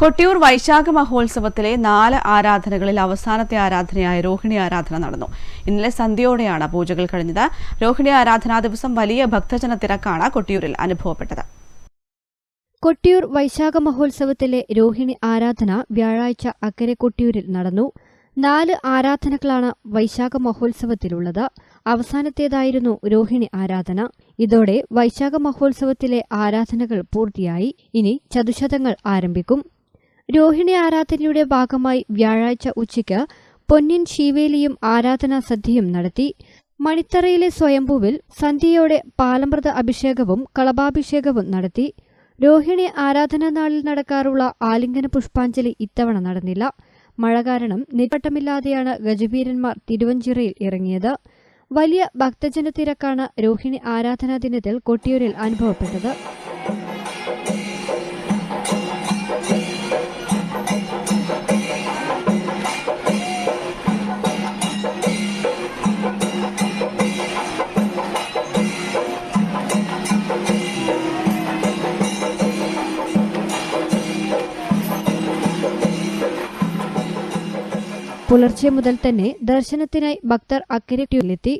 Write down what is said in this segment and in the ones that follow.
കൊട്ടിയൂർ വൈശാഖ മഹോത്സവത്തിലെ നാല് ആരാധനകളിൽ അവസാനത്തെ ആരാധനയായ രോഹിണി ആരാധന നടന്നു. ഇന്നലെ സന്ധ്യയോടെയാണ് പൂജകൾ കഴിഞ്ഞത്. രോഹിണി ആരാധനാ ദിവസം വലിയ ഭക്തജന തിരക്കാണ് കൊട്ടിയൂരിൽ അനുഭവപ്പെട്ടത്. കൊട്ടിയൂർ വൈശാഖ മഹോത്സവത്തിലെ രോഹിണി ആരാധന വ്യാഴാഴ്ച അക്കരെ കൊട്ടിയൂരിൽ നടന്നു. നാല് ആരാധനകളാണ് വൈശാഖ മഹോത്സവത്തിലുള്ളത്. അവസാനത്തേതായിരുന്നു രോഹിണി ആരാധന. ഇതോടെ വൈശാഖ മഹോത്സവത്തിലെ ആരാധനകൾ പൂർത്തിയായി. ഇനി ചതുശതങ്ങൾ ആരംഭിക്കും. രോഹിണി ആരാധനയുടെ ഭാഗമായി വ്യാഴാഴ്ച ഉച്ചയ്ക്ക് പൊന്നിൻ ശിവേലിയും ആരാധനാ സദ്യയും നടത്തി. മണിത്തറയിലെ സ്വയംഭൂവിൽ സന്ധ്യയോടെ പാലമൃത അഭിഷേകവും കളഭാഭിഷേകവും നടത്തി. രോഹിണി ആരാധനാ നാളിൽ നടക്കാറുള്ള ആലിംഗന പുഷ്പാഞ്ജലി ഇത്തവണ നടന്നില്ല. മഴ കാരണം നിരട്ടമില്ലാതെയാണ് ഗജവീരന്മാർ തിരുവഞ്ചിറയിൽ ഇറങ്ങിയത്. വലിയ ഭക്തജന തിരക്കാണ് രോഹിണി ആരാധനാ ദിനത്തിൽ കൊട്ടിയൂരിൽ അനുഭവപ്പെട്ടത്. പുലർച്ചെ മുതൽ തന്നെ ദർശനത്തിനായി ഭക്തർ അക്കരെത്തി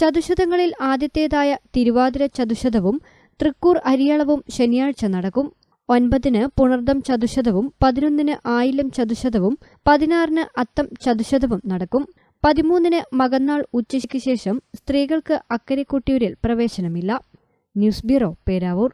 ചതുശതങ്ങളിൽ ആദ്യത്തേതായ തിരുവാതിര ചതുശതവും തൃക്കൂർ അരിയളവും ശനിയാഴ്ച നടക്കും. ഒൻപതിന് പുണർദം ചതുശതവും പതിനൊന്നിന് ആയില്യം ചതുശതവും പതിനാറിന് അത്തം ചതുശതവും നടക്കും. പതിമൂന്നിന് മകന്നാൾ ഉച്ചയ്ക്ക് ശേഷം സ്ത്രീകൾക്ക് അക്കരെ കൊട്ടിയൂരിൽ പ്രവേശനമില്ല. News bureau Peravoor.